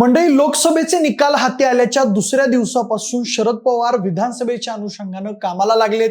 मंडळी लोकसभेचे निकाल हाती आल्याच्या दुसऱ्या दिवसापासून शरद पवार विधानसभेच्या अनुषंगानं कामाला लागलेत.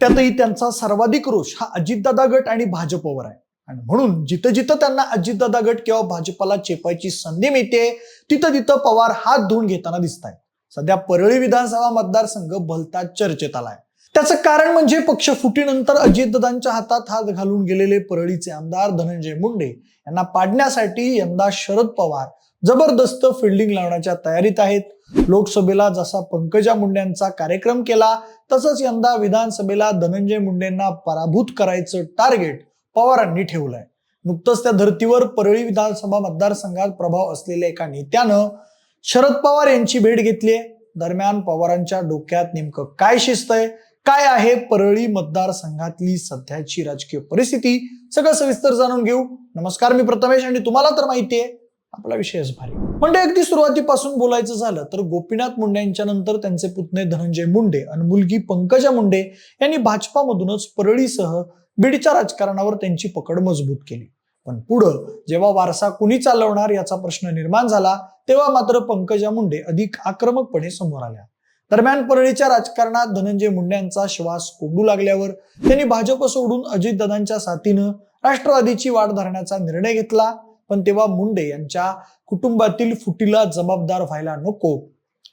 त्यातही त्यांचा सर्वाधिक रोष हा अजितदादा गट आणि भाजपवर आहे. आणि म्हणून जिथं जिथं त्यांना अजितदादा गट किंवा भाजपला चेपायची संधी मिळते तिथं तिथं पवार हात धुवून घेताना दिसत आहेत सध्या परळी विधानसभा मतदारसंघ भलता चर्चेत आलाय. त्याचं कारण म्हणजे पक्ष फुटीनंतर अजितदादांच्या हातात हात घालून गेलेले परळीचे आमदार धनंजय मुंडे यांना पाडण्यासाठी यंदा शरद पवार जबरदस्त फिल्डिंग लावण्याच्या तयारीत आहेत. लोकसभेला जसा पंकजा मुंडेंचा कार्यक्रम केला तसंच यंदा विधानसभेला धनंजय मुंडेंना पराभूत करायचं टार्गेट पवारांनी ठेवलंय. नुकतंच त्या धर्तीवर परळी विधानसभा मतदारसंघात प्रभाव असलेल्या एका नेत्यानं शरद पवार यांची भेट घेतली दरम्यान पवारांच्या डोक्यात नेमकं काय शिस्त आहे काय आहे परळी मतदारसंघातली सध्याची राजकीय परिस्थिती? सगळं सविस्तर जाणून घेऊ. नमस्कार मी प्रथमेश आणि तुम्हाला तर माहिती आहे आपला विषयच भारी. म्हणजे अगदी सुरुवातीपासून बोलायचं झालं तर गोपीनाथ मुंडे यांच्या नंतर त्यांचे पुतणे धनंजय मुंडे आणि मुलगी पंकजा मुंडे यांनी भाजपामधूनच परळीसह बीडच्या राजकारणावर त्यांची पकड मजबूत केली. पण पुढं जेव्हा वारसा कुणी चालवणार याचा प्रश्न निर्माण झाला तेव्हा मात्र पंकजा मुंडे अधिक आक्रमकपणे समोर आल्या. दरम्यान परळीच्या राजकारणात धनंजय मुंडे यांचा श्वास कोंडू लागल्यावर त्यांनी भाजप सोडून अजितदादांच्या साथीनं राष्ट्रवादीची वाट धरण्याचा निर्णय घेतला. पण तेव्हा मुंडे यांच्या कुटुंबातील फुटीला जबाबदार व्हायला नको.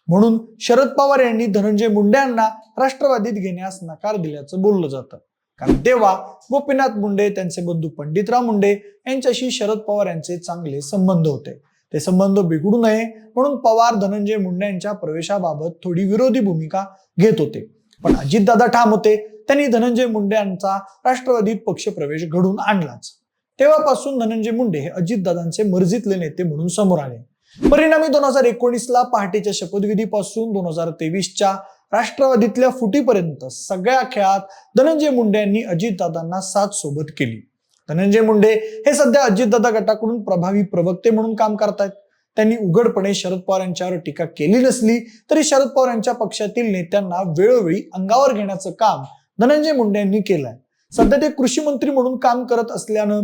म्हणून शरद पवार यांनी धनंजय मुंडे यांना राष्ट्रवादीत घेण्यास नकार दिल्याचं बोललं जातं. कारण तेव्हा गोपीनाथ मुंडे त्यांचे बंधू पंडितराव मुंडे यांच्याशी शरद पवार यांचे चांगले संबंध होते. ते संबंध बिघडू नये म्हणून पवार धनंजय मुंडे यांच्या प्रवेशाबाबत थोडी विरोधी भूमिका घेत होते. पण अजितदादा ठाम होते. त्यांनी धनंजय मुंडे यांचा राष्ट्रवादीत पक्ष प्रवेश घडून आणलाच. तेव्हापासून धनंजय मुंडे हे अजितदादांचे मर्जीतले नेते म्हणून समोर आले. परिणामी दोन हजार एकोणीसला पहाटेच्या शपथविधीपासून दोन हजार तेवीसच्या राष्ट्रवादीतल्या फुटीपर्यंत सगळ्या खेळात धनंजय मुंडे यांनी अजितदादांना साथ सोबत केली. धनंजय मुंडे हे सध्या अजितदादा गटाकडून प्रभावी प्रवक्ते म्हणून काम करतायत. त्यांनी उघडपणे शरद पवार यांच्यावर टीका केली नसली तरी शरद पवार यांच्या पक्षातील नेत्यांना वेळोवेळी अंगावर घेण्याचं काम धनंजय मुंडे यांनी केलंय. सध्या ते कृषी मंत्री म्हणून काम करत असल्यानं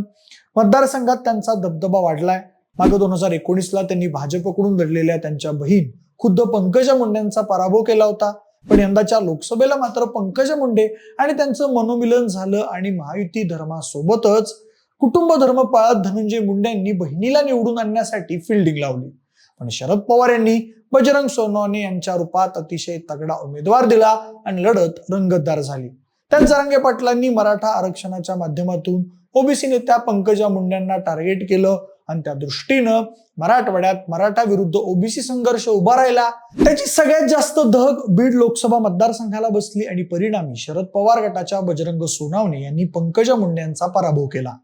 मतदारसंघात त्यांचा दबदबा वाढलाय. मागे दोन हजार एकोणीसला त्यांनी भाजपकडून लढलेल्या त्यांच्या बहीण खुद्द पंकजा मुंडेंचा पराभव केला होता. पण यंदाच्या लोकसभेला मात्र पंकजा मुंडे आणि त्यांचं मनोमिलन झालं आणि महायुती धर्मासोबतच कुटुंब धर्म पाळत धनंजय मुंडे यांनी बहिणीला निवडून आणण्यासाठी फिल्डिंग लावली. पण शरद पवार यांनी बजरंग सोनवणे यांच्या रूपात अतिशय तगडा उमेदवार दिला आणि लढत रंगतदार झाली. त्यात जरांगे पाटलांनी मराठा आरक्षणाच्या माध्यमातून ओबीसी नेत्या पंकजा मुंडेंना टार्गेट केलं. आणि त्या दृष्टीनं मराठवाड्यात मराठा विरुद्ध ओबीसी संघर्ष उभा राहिला. त्याची सगळ्यात जास्त धग बीड लोकसभा मतदारसंघाला बसली आणि परिणामी शरद पवार गटाच्या बजरंग सोनावणे यांनी पंकजा मुंडे यांचा पराभव केला.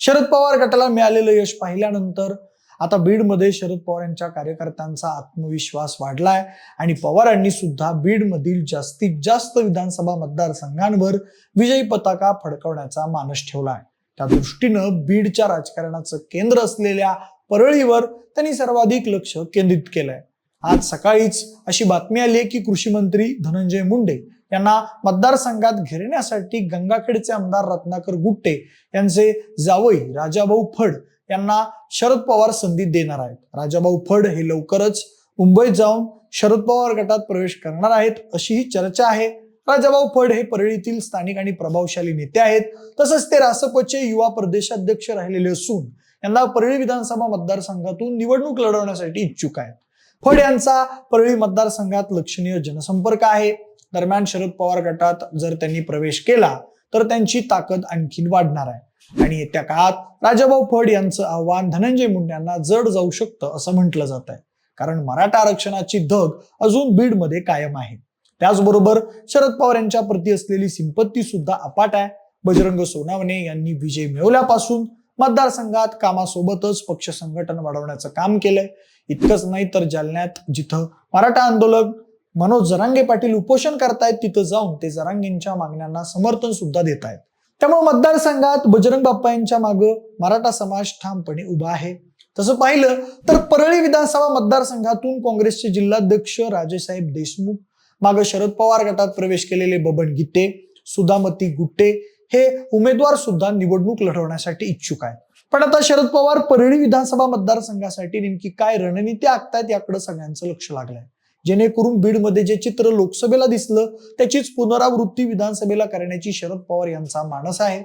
शरद पवार गटाला मिळालेलं यश पाहिल्यानंतर आता बीडमध्ये शरद पवार यांच्या कार्यकर्त्यांचा आत्मविश्वास वाढलाय आणि पवारांनी सुद्धा बीडमधील जास्तीत जास्त विधानसभा मतदारसंघांवर विजयी पताका फडकवण्याचा मानस ठेवला आहे त्या दृष्टीनं बीडच्या राजकारणाचं केंद्र असलेल्या परळीवर त्यांनी सर्वाधिक लक्ष केंद्रित केलंय. आज सकाळीच अशी बातमी आली आहे की कृषी मंत्री धनंजय मुंडे यांना मतदारसंघात घेरण्यासाठी गंगाखेडचे आमदार रत्नाकर गुट्टे यांचे जावई राजाभाऊ फड यांना शरद पवार संधी देणार आहेत. राजाभाऊ फड हे लवकरच मुंबईत जाऊन शरद पवार गटात प्रवेश करणार आहेत अशी ही चर्चा आहे. राजाभाऊ फड हे परळीतील स्थानिक आणि प्रभावशाली नेते आहेत. तसंच ते रासपचे युवा प्रदेशाध्यक्ष राहिलेले असून यांना परळी विधानसभा मतदारसंघातून निवडणूक लढवण्यासाठी इच्छुक आहेत. फड यांचा परळी मतदारसंघात लक्षणीय जनसंपर्क आहे. दरम्यान शरद पवार गटात जर त्यांनी प्रवेश केला तर त्यांची ताकद आणखीन वाढणार आहे. आणि येत्या काळात राजाभाऊ फड यांचं आव्हान धनंजय मुंडे यांना जड जाऊ शकतं असं म्हटलं जात आहे कारण मराठा आरक्षणाची धग अजून बीडमध्ये कायम आहे. त्याचबरोबर शरद पवार यांच्या प्रती असलेली सिंपत्ती सुद्धा अपाट आहे. बजरंग सोनावणे यांनी विजय मिळवल्यापासून मतदारसंघात कामासोबतच पक्ष संघटन वाढवण्याचं काम केलंय. इतकंच नाही तर जालन्यात जिथं मराठा आंदोलक मनोज जरांगे पाटील उपोषण करतायत तिथं जाऊन ते जरांगेंच्या मागण्यांना समर्थन सुद्धा देत आहेत त्यामुळे मतदारसंघात बजरंग बाप्पा यांच्या मागं मराठा समाज ठामपणे उभा आहे. तसं पाहिलं तर परळी विधानसभा मतदारसंघातून काँग्रेसचे जिल्हाध्यक्ष राजेसाहेब देशमुख मागं शरद पवार गटात प्रवेश केलेले बबन गीते सुधामती गुट्टे हे उमेदवार सुद्धा निवडणूक लढवण्यासाठी इच्छुक आहेत. पण आता शरद पवार परळी विधानसभा मतदारसंघासाठी नेमकी काय रणनीती आखतायत याकडे सगळ्यांचं लक्ष लागलंय. जेणेकरून बीडमध्ये जे चित्र लोकसभेला दिसलं त्याचीच पुनरावृत्ती विधानसभेला करण्याची शरद पवार यांचा मानस आहे.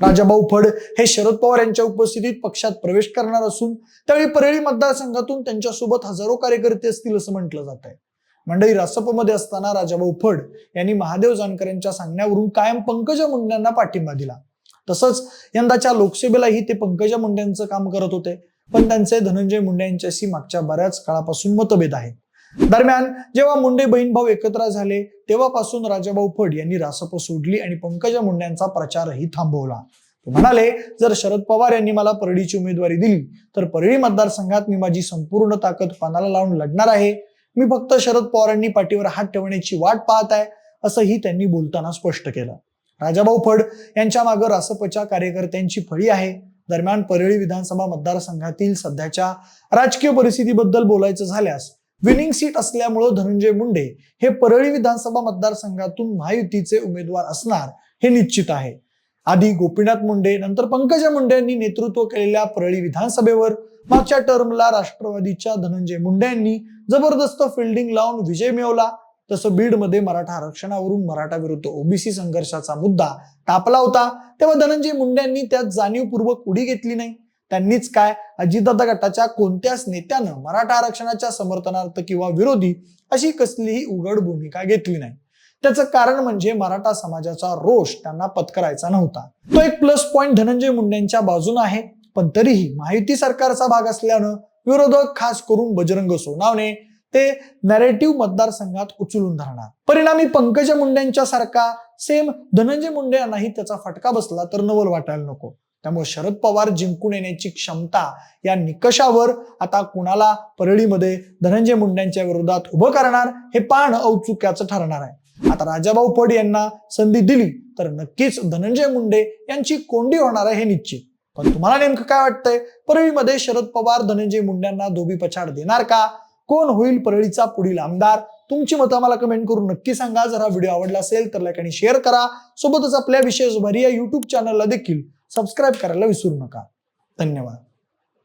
राजाभाऊ फड हे शरद पवार यांच्या उपस्थितीत पक्षात प्रवेश करणार असून त्यावेळी परळी मतदारसंघातून त्यांच्यासोबत हजारो कार्यकर्ते असतील असं म्हटलं जात आहे मंडळी रासपमध्ये असताना राजाभाऊ फड यांनी महादेव जानकर यांच्या सांगण्यावरून कायम पंकजा मुंडेंना पाठिंबा दिला. तसंच यंदाच्या लोकसभेलाही ते पंकजा मुंडेंचं काम करत होते. पण त्यांचे धनंजय मुंडे यांच्याशी मागच्या बऱ्याच काळापासून मतभेद आहेत. दरम्यान जेव्हा मुंडे बहीण भाऊ एकत्र झाले तेव्हापासून राजाभाऊ फड यांनी रासप सोडली आणि पंकजा मुंडेंचा प्रचारही थांबवला. ते म्हणाले जर शरद पवार यांनी मला परळीची उमेदवारी दिली तर परळी मतदारसंघात मी माझी संपूर्ण ताकद पानाला लावून लढणार आहे. मी फक्त शरद पवारांनी पाठीवर हात ठेवण्याची वाट पाहत आहे असंही त्यांनी बोलताना स्पष्ट केलं. राजाभाऊ फड यांच्या मागे रासपच्या कार्यकर्त्यांची फळी आहे. दरम्यान परळी विधानसभा मतदारसंघातील सध्याच्या राजकीय परिस्थितीबद्दल बोलायचं झाल्यास विनिंग सीट असल्यामुळं धनंजय मुंडे हे परळी विधानसभा मतदारसंघातून महायुतीचे उमेदवार असणार हे निश्चित आहे. आधी गोपीनाथ मुंडे नंतर पंकजा मुंडे यांनी नेतृत्व केलेल्या परळी विधानसभेवर मागच्या टर्मला राष्ट्रवादीच्या धनंजय मुंडे यांनी जबरदस्त फिल्डिंग लावून विजय मिळवला. तसं बीडमध्ये मराठा आरक्षणावरून मराठा विरुद्ध ओबीसी संघर्षाचा मुद्दा तापला होता. तेव्हा धनंजय मुंडेंनी त्यात जाणीवपूर्वक उडी घेतली नाही. त्यांनीच काय? अजितदादा गटाच्या कोणत्याच नेत्यानं मराठा आरक्षणाच्या समर्थनार्थ किंवा विरोधी अशी कसलीही उघड भूमिका घेतली नाही. त्याचं कारण म्हणजे मराठा समाजाचा रोष त्यांना पत्करायचा नव्हता. तो एक प्लस पॉईंट धनंजय मुंडेंच्या बाजूने आहे. पण तरीही माहिती सरकारचा भाग असल्यानं विरोधक खास करून बजरंग सोनावणे ते नॅरेटिव्ह मतदारसंघात उचलून धरणार. परिणामी पंकजा मुंडेंच्या सारखा सेम धनंजय मुंडे यांनाही त्याचा फटका बसला तर नवल वाटायला नको. त्यामुळे शरद पवार जिंकून येण्याची क्षमता या निकषावर आता कुणाला परळीमध्ये धनंजय मुंडेंच्या विरोधात उभं करणार हे पाहणं औत्सुक्याचं ठरणार आहे. आता राजाभाऊ फड यांना संधी दिली तर नक्कीच धनंजय मुंडे यांची कोंडी होणार आहे हे निश्चित. पण तुम्हाला नेमकं काय वाटतंय? परळीमध्ये शरद पवार धनंजय मुंडेंना धोबी पछाड देणार का? कोण होईल परळीचा पुढील आमदार? तुमची मतं आम्हाला कमेंट करून नक्की सांगा. जर हा व्हिडिओ आवडला असेल तर लाईक आणि शेअर करा. सोबतच आपल्या विशेष भरी या युट्यूब चॅनलला देखील सबस्क्राईब करायला विसरू नका. धन्यवाद.